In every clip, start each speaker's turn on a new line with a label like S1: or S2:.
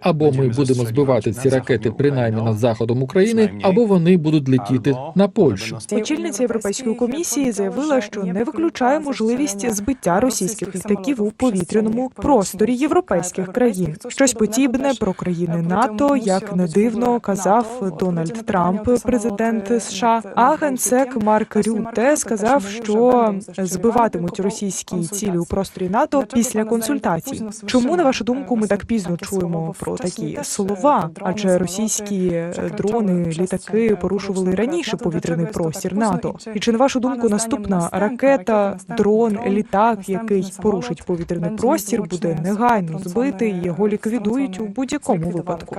S1: Або ми будемо збивати ці ракети принаймні над заходом України, або вони будуть летіти на Польщу.
S2: Очільниця Європейської комісії заявила, що не виключає можливість збиття російських літаків у повітряному просторі європейських країн. Щось подібне про країни НАТО, як не дивно, казав Дональд Трамп, президент США. А генсек Марк Рюте сказав, що збиватимуть російські цілі у просторі НАТО після консультацій. Чому на вашу думку ми так пізно чуємо про такі слова? Адже російські е, дрони, літаки порушували раніше повітряний простір НАТО. І чи на вашу думку наступна ракета, дрон, літак, який порушить повітряний простір, буде негайно збитий, його ліквідують у будь-якому випадку?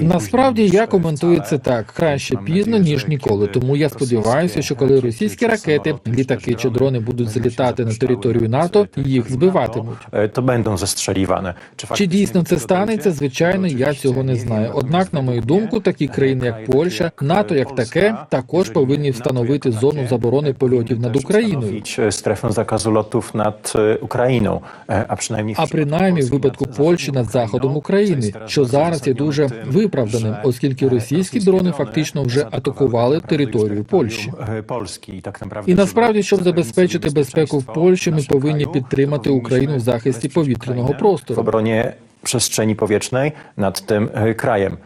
S1: Насправді я коментую це так краще пізно ніж ніколи. Тому я сподіваюся, що коли російські ракети, літаки чи дрони будуть залітати на територію НАТО, їх збиватимуть.
S3: zestrzeliwane.
S1: Чи дійсно це станеться? Звичайно, я цього не знаю. Однак, на мою думку, такі країни, як Польща, НАТО, як таке, також повинні встановити зону заборони польотів над Україною.
S3: Lotów nad e, Ukrainą, e, a przynajmniej w
S1: А принаймні в випадку Польщі над заходом України, що зараз є дуже виправданим, оскільки російські дрони фактично вже атакували територію Польщі. І насправді, щоб забезпечити безпеку в Польщі, ми повинні підтримати Україну в захисті повітряного простору.
S3: Przestrzeni powietrznej nad tym e, krajem,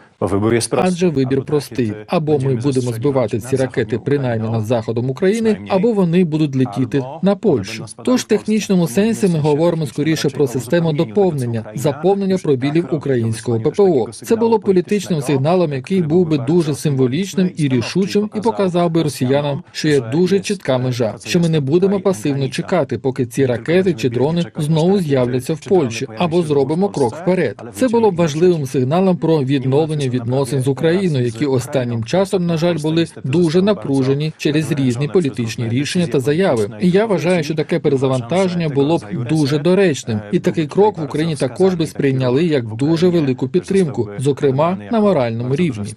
S1: Адже вибір простий: або ми будемо збивати ці ракети принаймні над заходом України, або вони будуть летіти на Польщу. Тож в технічному сенсі ми говоримо скоріше про систему доповнення, заповнення пробілів українського ППО. Це було політичним сигналом, який був би дуже символічним і рішучим, і показав би росіянам, що є дуже чітка межа, що ми не будемо пасивно чекати, поки ці ракети чи дрони знову з'являться в Польщі, або зробимо крок вперед. Це було б важливим сигналом про відновлення відносин з Україною, які останнім часом, на жаль, були дуже напружені через різні політичні рішення та заяви. І я вважаю, що таке перезавантаження було б дуже доречним, і такий крок в Україні також би сприйняли як дуже велику підтримку, зокрема на моральному рівні.